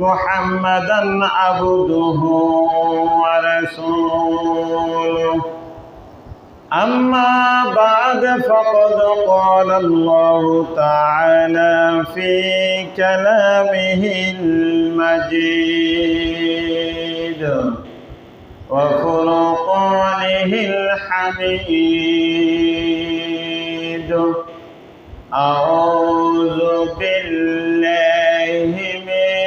محمدا عبده ورسوله. أما بعد فقد قال الله تعالى في كلامه المجيد وفرقانه الحميد. أعوذ بالله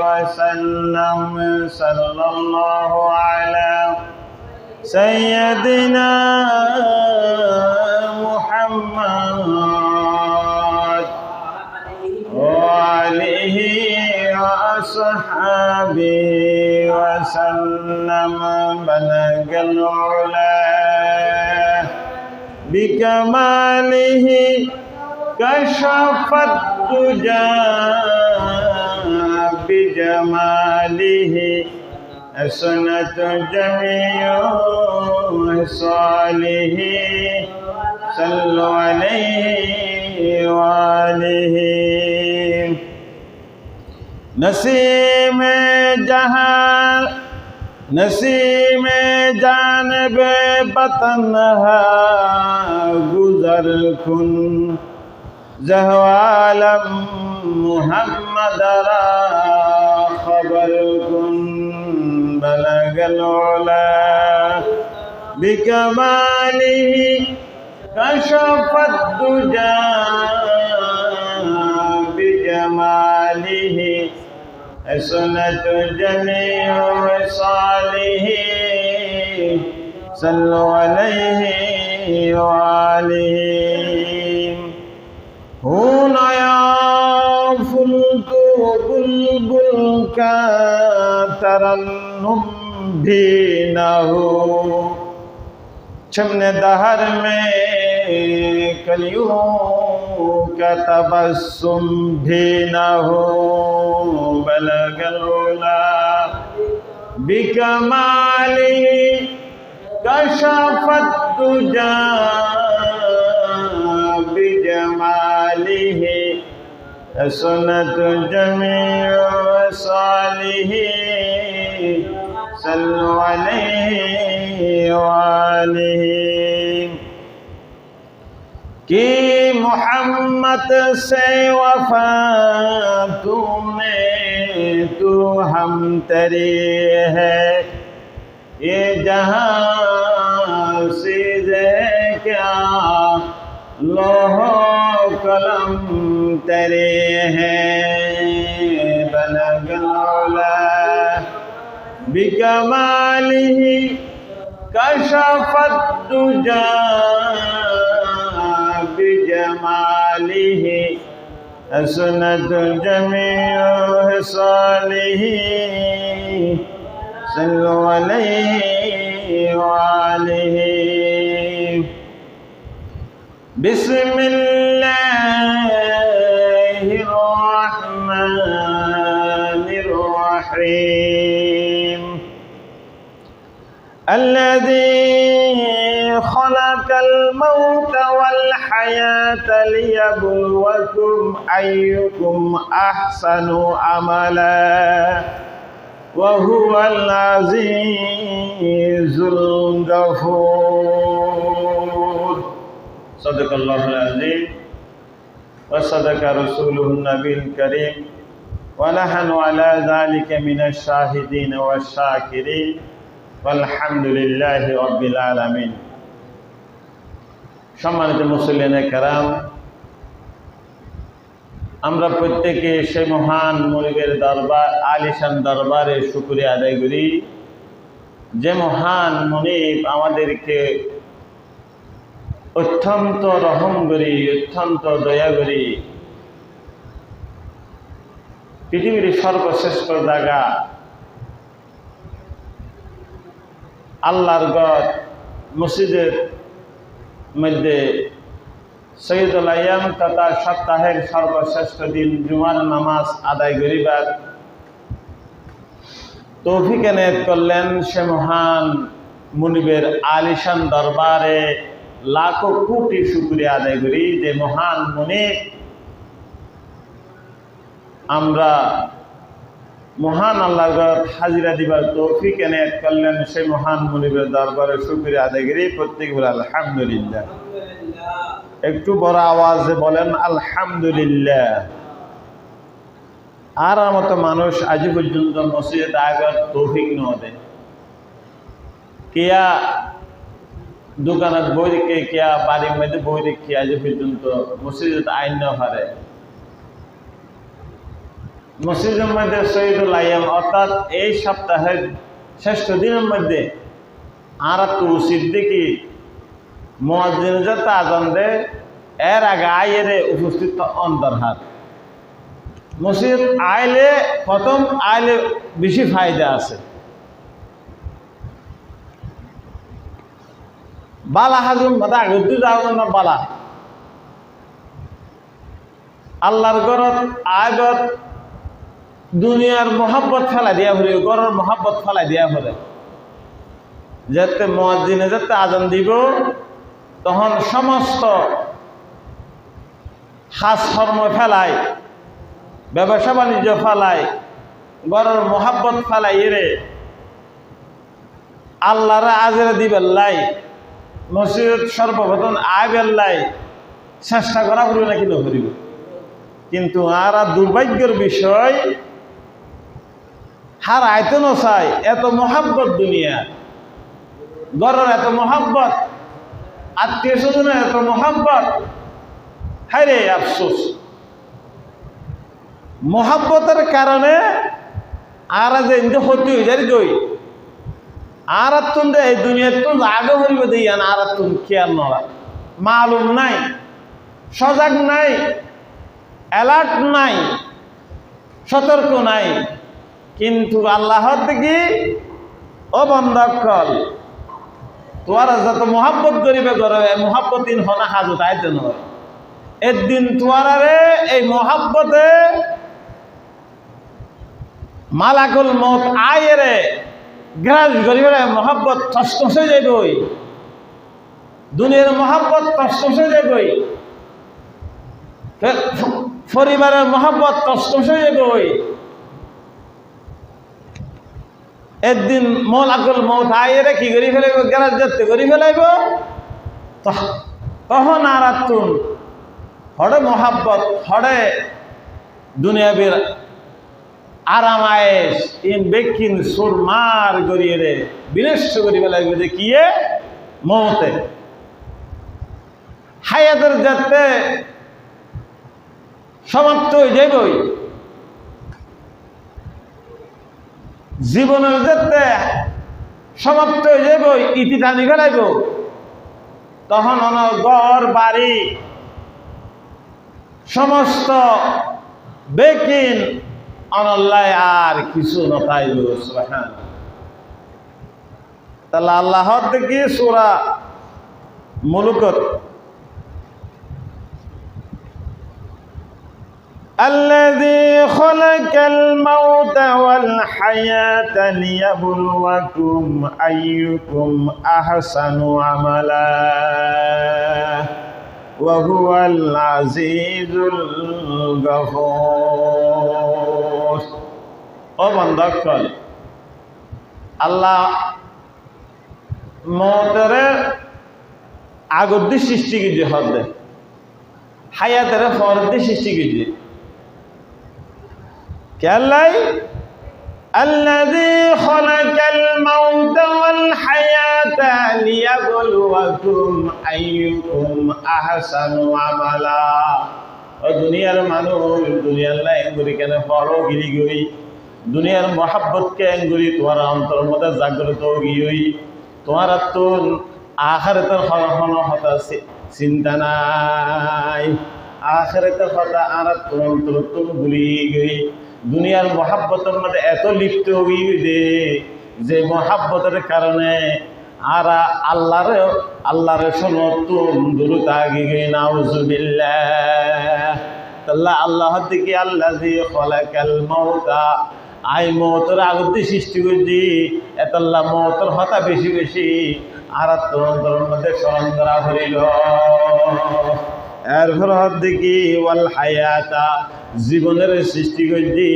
وسلم صلى الله على سيدنا محمد وعليه وأصحابه وسلم بلغ العلا بكماله كشف الدجى بجماله حسنة جميع صالح صلوا عليه وآله. نسیم جہاں نسیم جانب بطن گزر کن زہوالم محمد را. خبر کن بلغ العلا بکماله كشف الدجى بجماله حسنة جميع وصاله صلوا عليه وآله. هنا يا فلت بلبل کا ترنم بھی نہ ہو چھمن دہر میں کلیوں کا تبسم بھی نہ ہو بلغ العلا بکمالی کشف الدجا بجماله سنت جمیع صالحی صلو علیہ وآلہ کی محمد سے وفا تو میں تو ہم تری ہے یہ جہاں سیدھے کیا، لوہوں ترے ہیں بلغ العلا بکماله کشفت تجا بجماله حسنت جميع حصاله صلو علیہ وآلہ۔ بسم اللہ۔ الموت والحياة ليبلوكم أيكم أحسن عملا وهو العزيز الغفور. صدق الله العظيم. وصدق رسوله النبي الكريم. ونحن على ذلك من الشاهدين والشاكرين. والحمد لله رب العالمين. সম্মানিত মুসলিনে কারাম, আমরা প্রত্যেকে সে মহান মনিবের দরবার, আলিশান দরবারে শুক্রিয়া আদায় করি। যে মহান মনিব আমাদেরকে অত্যন্ত রহম করি, অত্যন্ত দয়া করি। পৃথিবীর সর্বশ্রেষ্ঠ জায়গা, আল্লাহর গড়, মসজিদের মধ্যে সৈয়দুল আয়াম তথা সপ্তাহের সর্বশ্রেষ্ঠ দিন জুমার নামাজ আদায় করিবার তৌফিক করলেন সে মহান মুনিবের আলিশান দরবারে লাখো কোটি শুক্রিয়া আদায় করি যে মহান মুনিব, আমরা মহান আল্লাহর হাজিরা দিবার তৌফিক এনায়ত করলেন সে মহান মুনিবের দরবারে আদায় করি। প্রত্যেক বলে, আলহামদুলিল্লাহ। একটু বড় আওয়াজে বলেন, আলহামদুলিল্লাহ। আর আমার মানুষ আজ পর্যন্ত মসজিদে দায়বার তৌফিক নদে কেয়া দোকানত বই রেখে, কেয়া বাড়ির মধ্যে বই রেখে আজ পর্যন্ত মসজিদে আইন না পারে মসজিদের মধ্যে শহীদুল আইয়াম অর্থাৎ এই সপ্তাহের ষষ্ঠ দিনের মধ্যে আর তো সিদ্দিকি মহাজিন যত আজান এর আগে আইয়েরে উপস্থিত অন্তর্হাত। মসজিদ আইলে প্রথম আইলে বেশি ফায়দা আছে। বালা হাজুম মাথা না বালা। আল্লাহর গরত আগত দুনিয়ার মহাব্বত ফেলা দিয়া ভরে গরর মহাব্বত ফেলা দিয়া ভরে যাতে মহাজিনে যাতে আজান দিব, তখন সমস্ত হাস কর্ম ফেলায় ব্যবসা বাণিজ্য ফেলায় গরর মহাব্বত ফেলাই এরে আল্লাহরা আজরে দিবেন লাই মসজিদ সর্বপ্রথম আইবেন লাই, চেষ্টা করা করিব নাকি কিন্তু আর দুর্ভাগ্যের বিষয় হার আয়তো নসাই এত মহাব্বত দুনিয়া। গড়ের এত মহাব্বত, আত্মীয় স্বজনের এত মহাব্বত। হায় আফসোস। মহাব্বতের কারণে আর যে ইন্দু ক্ষতি হয়ে যায় গই। আর তুন দে, এই দুনিয়ার তো আগে হইব দিয়ান আর তুন খেয়াল নড়া। মালুম নাই, সজাগ নাই, অ্যালার্ট নাই, সতর্ক নাই। কিন্তু আল্লাহর দিকে ও বন্ধকল। তোয়ারা যত মহাব্বত করিবে করবে মহাব্বত দিন হনা হাজু তাই নয়। একদিন তোয়ারারে এই মহাব্বতে মালাকুল মত আয়েরে গ্রাস করিবে মহাব্বত তস্তস হয়ে যাইবই। দুনিয়ার মহাব্বত তস্তস হয়ে যাইবই। পরিবারের মহাব্বত তস্তস হয়ে যাইবই। একদিন মলাকুল মৌত আইরে কি করি ফেলাইব? যাতে করি ফেলাইব। তখন আর তুন, হড়ে মহাব্বত, হড়ে দুনিয়াবির আরাম আয়েস ইন বেকিন সুরমার গড়িয়ে রে, বিনষ্ট করি ফেলাইব যে কিয়ে মৌতে হায়াতের যাতে সমাপ্ত হয়ে যাইবই। জীবনের যাতে সমাপ্ত হয়ে যাব ইতি টানি ফেলাইব। তখন গড় বাড়ি, সমস্ত বেকিন অনল্লায় আর কিছু নতাইব সুবহান তাহলে আল্লাহর দেখি সুরা মুলুকত الذي خلق الموت والحياة ليبلوكم أيكم أحسن عملا وهو العزيز الغفور ও বন্ধকল আল্লাহ মতের আগদ্দি সৃষ্টি গিয়ে হদ্দে হায়াতের ফরদ্দি সৃষ্টি গিয়ে কেলাই الذي خلق الموت والحياة ليبلوكم أيكم أحسن عملا ও দুনিয়ার মানুষ দুনিয়ার লাই এঙ্গুরি কেন ফলো গিরি গই দুনিয়ার মহাব্বতকে এঙ্গুরি তোমার অন্তর মধ্যে জাগ্রত গিয়ে তোমার তো আখারেতের হন হতা চিন্তা নাই আখারেতের হতা আর তোর অন্তর তো ভুলি গই দুনিয়ার মহাব্বতের মধ্যে এত লিপ্ত দে যে মহাব্বতের কারণে আর আল্লাহর আল্লাহর সমর্থন দূরত আগে গিয়ে নাউজুবিল্লাহ। তাল্লাহ আল্লাহ দিকে আল্লাহ দিয়ে খলাকাল মৌতা আই মৌতর আগতে সৃষ্টি করছি এতাল্লাহ মৌতর হতা বেশি বেশি। আর তোর মধ্যে স্মরণ করা হইল। এরপর দেখি ওয়াল হায়াতা। জীবনের সৃষ্টি করছি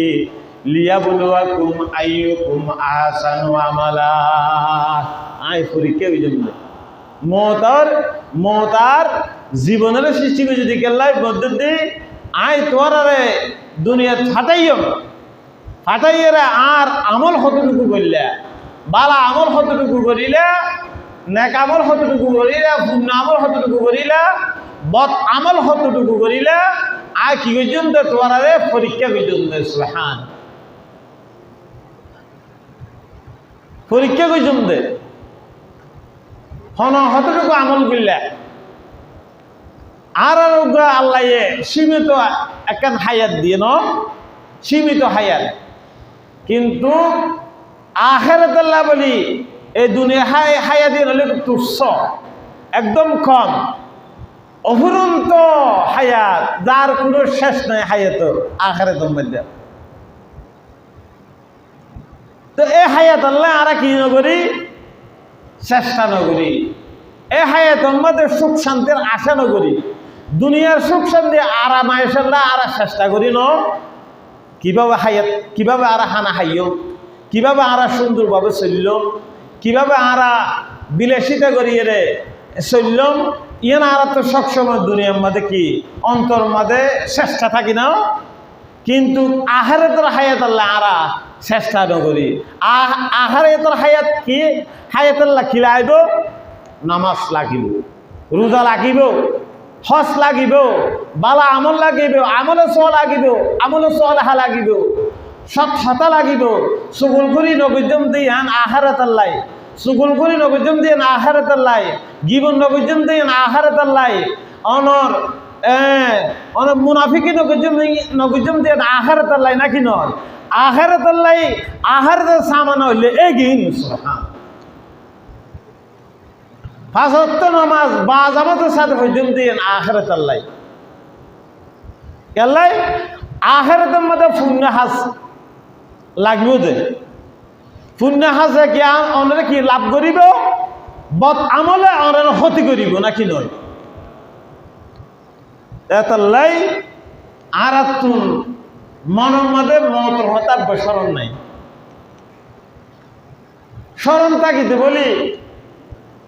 লিয়া বলুয়া কুম আইয়ু কুম আসানু আমালা। আই পরীক্ষা ওই জন্য মতার মতার জীবনের সৃষ্টি করে যদি কেল্লাই পদ্ধতি আই তোর আরে দুনিয়া ফাটাইও ফাটাইয়েরা আর আমল কতটুকু করলে বালা আমল কতটুকু করিলে নেক আমল কতটুকু করিলে পুণ্য আমল কতটুকু করিলে বদ আমল কতটুকু করিলে আর কি পর্যন্ত তোমার আরে পরীক্ষা পর্যন্ত সুহান পরীক্ষা পর্যন্ত হন কতটুকু আমল করলে। আর আর আল্লাহ সীমিত একখান হায়াত দিয়ে ন সীমিত হায়াত। কিন্তু আল্লাহ বলি এই দুনিয়া হায়াতি হলে তুচ্ছ। একদম কম। অফুরন্ত হায়াত, যার কোনো শেষ নাই হায়াত, আখেরাতের মধ্যে। তো এই হায়াত আল্লাহ আর কি নগরী? চেষ্টা নগরী। এ হায়াত মধ্যে সুখ শান্তির আশা নগরী। দুনিয়ার সুখ শান্তি আরাম আয়সাল্লাহ আর চেষ্টা করি ন? কীভাবে হায়াত, কীভাবে আরা হানা হাইয়? কীভাবে আরা সুন্দরভাবে চলল? কীভাবে আরা বিলাসিতা করিয়ে রে চললাম ইয়ান আরা তো সবসময় দুনিয়ার মধ্যে কি? অন্তর মধ্যে চেষ্টা থাকি না। কিন্তু আহারেতর হায়াত আল্লাহ আরা চেষ্টা নকরি আহ আহারেতর হায়াত কি? হায়াত আল্লাহ কি লাইব? নামাজ লাগিব, রোজা লাগিব, হজ লাগিব, বালা আমল লাগিব, আমলে চ লাগিব, আমলে চলাহা লাগিব সব হতা লাগিব চুগুল করি নবীজম দিয়ে আন আহারাত আল্লাহ চুগুল করি নবীজম দিয়ে আহারাত আল্লাহ। জীবন নবীজম দিয়ে আহারাত আল্লাহ। অনর অনর মুনাফিকি নবীজম নবীজম দিয়ে আহারাত আল্লাহ, নাকি নয়? আহারাত আল্লাহ আহারাত সামান হইলে এগিন ফাঁসত্ব নামাজ, বা জামাতের সাথে হইজম দিয়ে আখেরাত আল্লাহ। কেল্লাই আখেরাতের মধ্যে পুণ্য হাস লাগব পুণ্য হাসে কি অনেরে কি লাভ করিব? বদ আমলে অনের ক্ষতি করিব, নাকি নয়? এতাল্লাই আর তুন মনের মধ্যে মতর হতার স্মরণ নাই। স্মরণ থাকিতে বলি,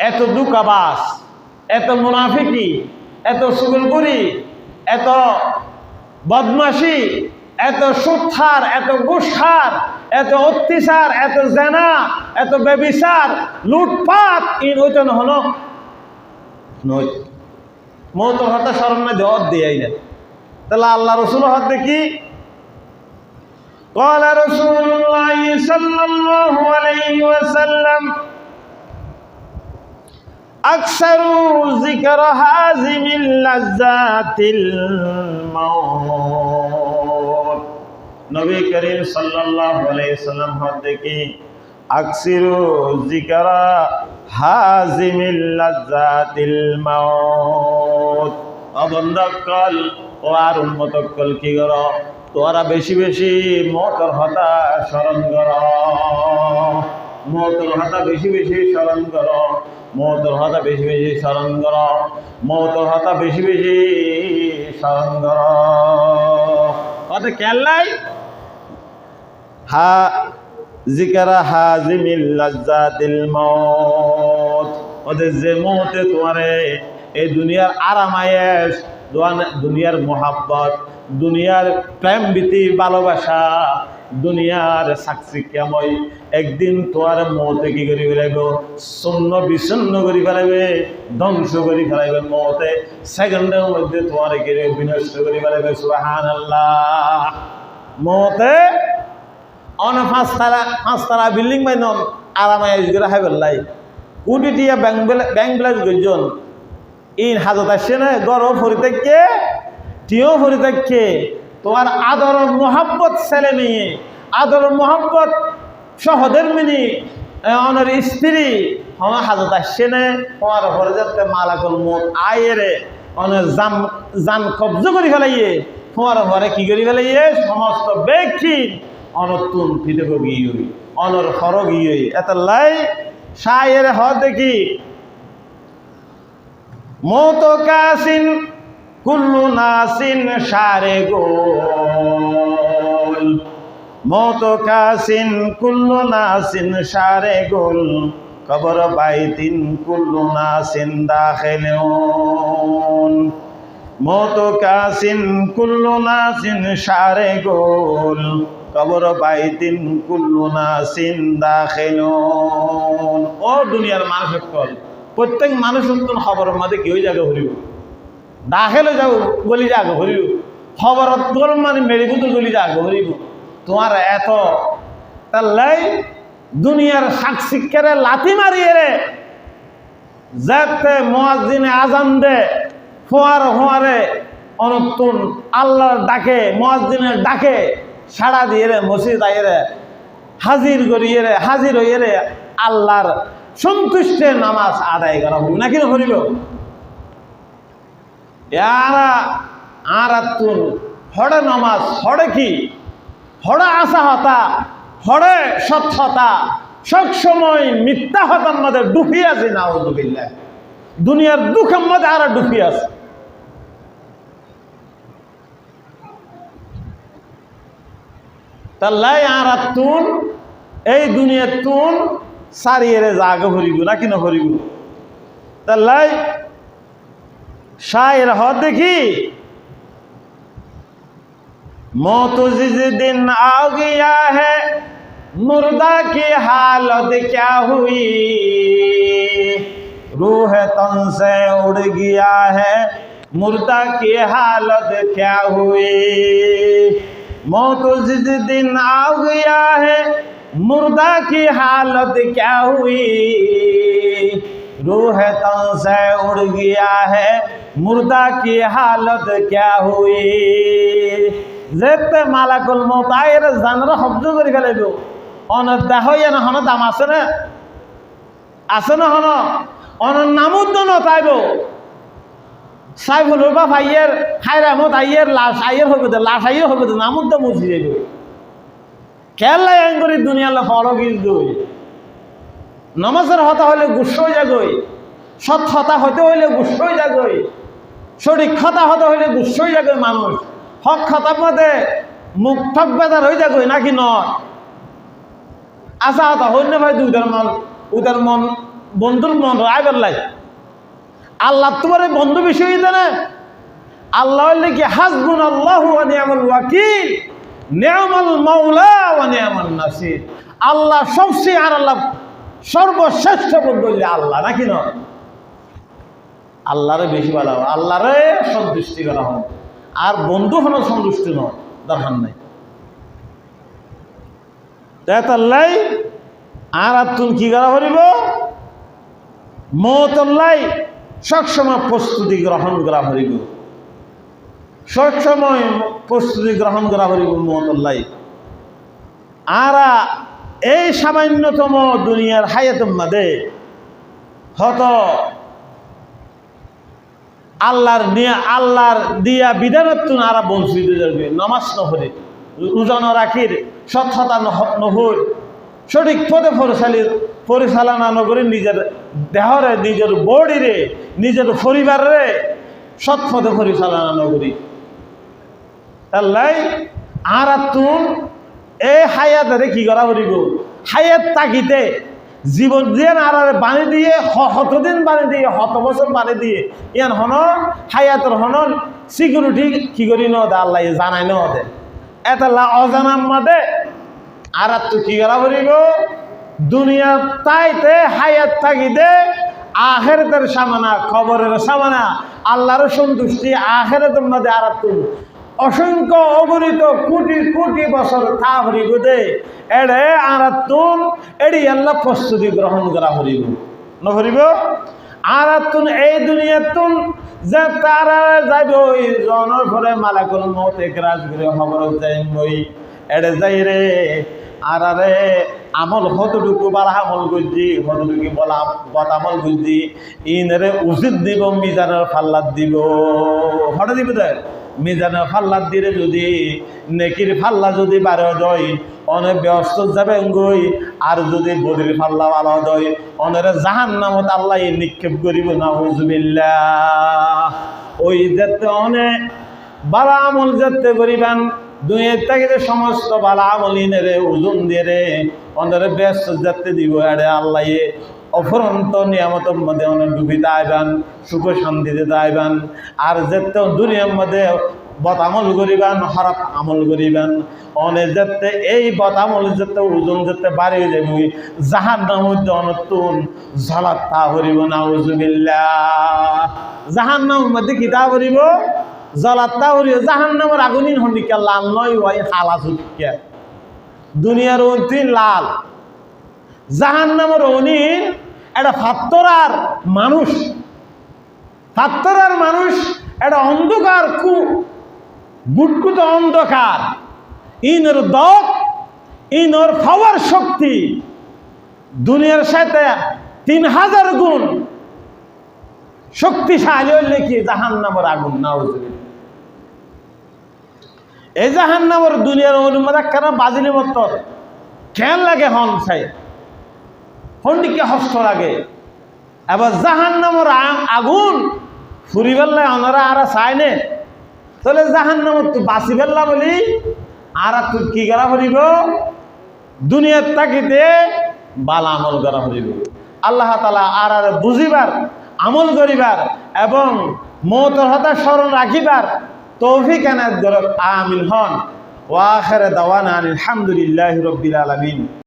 এত দুকাবাস এত মুনাফিকি, এত সুগলপুরি, এত বদমাসি এত সুথার এত গুসার এত অত্যাচার এত জেনা এত ব্যবিচার লুটপাট ইন ওইতন হল নই মৌত হতে স্মরণ না দেওয়ার দিয়াই না তাহলে আল্লাহ রসুল হত দেখি قال رسول الله صلى الله عليه وسلم আকসারু জিকর হাজিমিল লাজ্জাতিল মাউত নবী করিম সাল্লাল্লাহু আলাইহি সাল্লাম হতে কি আকসিরু জিকরা হাজিমিল লাজ্জাতিল মাউত। অবন্দকল ও আর উন্মতকল কি কর? তোরা বেশি বেশি মতর হতা স্মরণ কর। মতর হতা বেশি বেশি স্মরণ কর। মতর হতা বেশি বেশি স্মরণ কর। মতর হতা বেশি বেশি স্মরণ কর। কত কেল্লাই হা জিকারা হাজিমিল লাজ্জাতিল মউত। ওদের যে মৌতে তোমারে এই দুনিয়ার আরামায়েশ দুনিয়ার মোহাব্বত, দুনিয়ার প্রেম ভীতি, ভালোবাসা, দুনিয়ার সাক্ষী কেময় একদিন তোমার মতে কি করি ফেলাইব? শূন্য বিচ্ছন্ন করি ফেলাইবে, ধ্বংস করি ফেলাইবে মতে সেকেন্ডের মধ্যে তোমার কি বিনষ্ট করি ফেলাইবে সুবাহান আল্লাহ মতে অন পাঁচতলা পাঁচতলা বিল্ডিং বাই নন আরামায় করে হাই বেল্লাই উটি টিয়া ব্যাংক ব্যাংক ব্লাস গজন ইন হাজত আসছে না, গরম ফরি থেকে টিও ফরি থেকে তোমার আদর মোহাব্বত ছেলে মেয়ে, আদর মোহাব্বত সহদের মিনি অনের স্ত্রী। আমার হাজত আসছে না, তোমার ঘরে যাতে মালাকল মুখ আয়েরে অনের জান জান কব্জ করে ফেলাইয়ে, তোমার ঘরে কি করে ফেলাইয়ে, সমস্ত ব্যক্তি অনতুন ফিদেব গিয়ে অনর হর গিয়ে এত লাই শায়ের হ দেখি মত কাসিন কুল্লু নাসিন সারে গোল। মত কাসিন কুল্লু নাসিন সারে গোল। কবর বাইতিন কুল্লু নাসিন দাখিলুন মত কাসিন কুল্লু নাসিন সারে গোল। কবর বাইতিন কুল্লু নাসিন দাখিলুন। ও দুনিয়ার মানুষ সকল, প্রত্যেক মানুষ নতুন খবরের মধ্যে কেউ জায়গা হরিব দাখেলে যাও, গলি জাগ হরিব খবরত তোর মানে মেরিব, তো গলি জাগ হরিব তোমার এত তাল্লাই দুনিয়ার শাক শিক্ষারে লাথি মারিয়ে রে। যাতে মহাজিনে আজান দে, ফোয়ার ফোয়ারে অনতুন আল্লাহর ডাকে মহাজিনের ডাকে সাড়া দিয়ে রে, মসজিদ আইয়ে রে, হাজির করিয়ে রে, হাজির হইয়ে রে, আল্লাহর সন্তুষ্টে নামাজ আদায় করা নাকি না করিব ইয়ারা আর তুন হড়ে নামাজ, হড়ে কি? হড়ে আশা হতা সত্যতা, সব সময় মিথ্যা হতার মধ্যে ডুবি আছে না দুনিয়ার দুঃখের মধ্যে আর ডুবি আছে। তাল্লাই আর তুন এই দুনিয়ার তুন সারিয়ে জাগে ভরিব নাকি না ভরিব তাল্লাই शायर हो देखी मौत जिस दिन आ गया है मुर्दा की हालत क्या हुई रूह तन से उड़ गया है मुर्दा की हालत क्या हुई मौत जिस दिन आ गया है मुर्दा की हालत क्या हुई रूह तन से उड़ गया है मुर्दा की हालत क्या हुई যেতে মালাকুল মত আয়ের জানরা শব্দ করে ফেলাইব অন দেহ না হন দাম আছে না আছে না হন অন নামত নতাইব সাইফুল বা ভাইয়ের খাইরামত আইয়ের লাশ, আইয়ের হবে লাশ আইয়ের হবে নামত মুছি যাইব খেলাই আইন করি দুনিয়ালে ফল কিন্তু নমাজের হতা হলে গুসই যাগই সৎ হতা হতে হইলে গুসই যাগই সঠিক খতা হতে হইলে গুসই যাগই মানুষ। হক খতার মধ্যে মুখ ঠক বেদার হয়ে যাগই নাকি নয় আশা হতা হইল ভাই দুইটার মন, উদার মন, বন্ধুর মন রায় বেরলাই আল্লাহ তোমার বন্ধু বিষয় না আল্লাহ কি হাসবুন আল্লাহ ওয়াকিল, নিয়ামল মাওলা ও নাসির। আল্লাহ সবচেয়ে আর আল্লাহ সর্বশ্রেষ্ঠ হইলে আল্লাহ, নাকি নয় আল্লাহরে বেশি ভালো আল্লাহরে সন্তুষ্টি করা হয় আর বন্ধু হলো সন্তুষ্টি নয়, দরকার নাই। তাই আর আর তুমি কি করা করিব মতল্লাই সবসময় প্রস্তুতি গ্রহণ করা হরিব সবসময় প্রস্তুতি গ্রহণ করা হরিব মতল্লাই আরা এই সামান্যতম দুনিয়ার হায়াতের মাঝে হত আল্লাহর নিয়ে আল্লাহর দিয়া বিধানত্ব আরা বঞ্চিত যাবে নমাজ নহরে, রোজা রাখির সৎতা নহর, সঠিক পদে পরিচালিত পরিচালনা নগরে নিজের দেহরে, নিজের বডিরে, নিজের পরিবারে সৎ পদে পরিচালনা নগরী তাল্লাই আর তুন এই হায়াতারে কি করা করিব হায়াত তাকিতে জীবন দিয়ে আর বানি দিয়ে হতদিন বানি দিয়ে, হত বছর বানি দিয়ে, ইয়ান হন হায়াতর হন সিকিউরিটি কি করি ন দে? আল্লাহ জানাই ন দে। এতলা অজানাম মাদে আর তো কি করা করিব দুনিয়া তাইতে হায়াত থাকিতে আখেরতের সামানা, খবরের সামানা, আল্লাহর সন্তুষ্টি আখেরতের মধ্যে আর অসংখ্য অগণিত কোটি কোটি বছর তা হরিব দে এড়ে আরাতুন এড়ি আল্লাহ প্রস্তুতি গ্রহণ করা হরিব। নহরিব আরাতুন এই দুনিয়াতুন যে তারা যাইব ওই জনের ঘরে, মালাকুল মত একরাজ করে খবর যাই মই এড়ে যাই রে, আর আরে আমল হতটুকু বালা আমল করছি হতটুকু বলা বদ আমল করছি ইনরে উচিত দিব, মিজানের ফাল্লাত দিব। হঠাৎ দিব দেয় মিজানের ফাল্লাত দিলে যদি, নেকির ফাল্লা যদি বারো দই অনেক ব্যস্ত যাবে গই আর যদি বদির ফাল্লা ভালো দই, অনেরে জাহান নামত আল্লাহ নিক্ষেপ করিব না ওই যেতে অনেক বালা আমল যেতে করিবেন দুনিয়ার থেকে সমস্ত বালা আমল ইনেরে ওজন দিয়ে রে অনেরে ব্যস্ত যেতে দিব এড়ে আল্লাহ অফরন্ত নিয়ামতের মধ্যে অনেক ডুবিতে আইবান সুখ শান্তিতে আইবান আর যেতে দুনিয়ার মধ্যে বদ আমল করিবান হরাপ আমল করিবান। অনে যেতে, এই বদ আমল যেতে ওজন যেতে বাড়ি যাবি জাহান নামধ্যে অনতুন ঝলাক তা করিব না উজুবিল্লা জাহান নামের মধ্যে কিতা করিব? জলাত্তা করিব জাহান আগুনিন হন্ডিকা লাল নয় ওই হালা চুটকিয়া দুনিয়ার অন্তিম লাল। জাহান নামের অনিন একটা ফাত্তরার মানুষ। ফাত্তরার মানুষ একটা অন্ধকার কু বুটকুত অন্ধকার। ইনর দক, ইনর পাওয়ার শক্তি। দুনিয়ার সাথে তিন হাজার গুণ শক্তিশালী হইলে কি জাহান আগুন? না এই জাহান নামের দুনিয়ার অনুমাদ কেন বাজিলি মত কেন লাগে হন চাই? হন্ডিকে হস্ত লাগে। এবার জাহান নামের আগুন ফুরি ফেললে অনারা আর চাইনে তাহলে জাহান নামত বাঁচি ফেললা বলি, আর তুই কি করা ফুরিব দুনিয়ার তাকিতে বালা আমল করা ফুরিব আল্লাহ তালা আর আর বুঝিবার, আমল করিবার এবং মৌতর হতা স্মরণ রাখিবার তৌফিক এনায়ত আমিন হন। ওয়াখের দাওয়ান আলহামদুলিল্লাহ রবিল আলমিন।